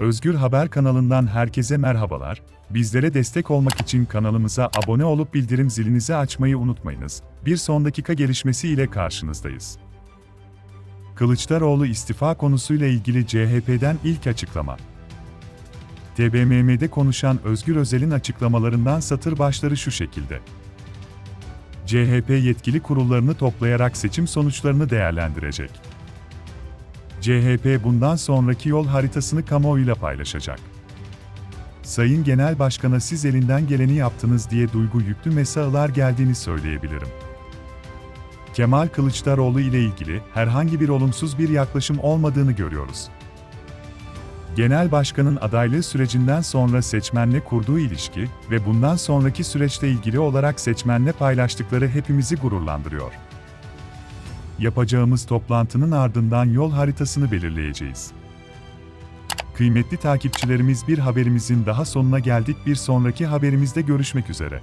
Özgür Haber kanalından herkese merhabalar. Bizlere destek olmak için kanalımıza abone olup bildirim zilinizi açmayı unutmayınız. Bir son dakika gelişmesi ile karşınızdayız. Kılıçdaroğlu istifa konusuyla ilgili CHP'den ilk açıklama. TBMM'de konuşan Özgür Özel'in açıklamalarından satır başları şu şekilde. CHP yetkili kurullarını toplayarak seçim sonuçlarını değerlendirecek. CHP bundan sonraki yol haritasını kamuoyuyla paylaşacak. Sayın Genel Başkan'a siz elinden geleni yaptınız diye duygu yüklü mesajlar geldiğini söyleyebilirim. Kemal Kılıçdaroğlu ile ilgili herhangi bir olumsuz bir yaklaşım olmadığını görüyoruz. Genel Başkan'ın adaylığı sürecinden sonra seçmenle kurduğu ilişki ve bundan sonraki süreçte ilgili olarak seçmenle paylaştıkları hepimizi gururlandırıyor. Yapacağımız toplantının ardından yol haritasını belirleyeceğiz. Kıymetli takipçilerimiz bir haberimizin daha sonuna geldik. Bir sonraki haberimizde görüşmek üzere.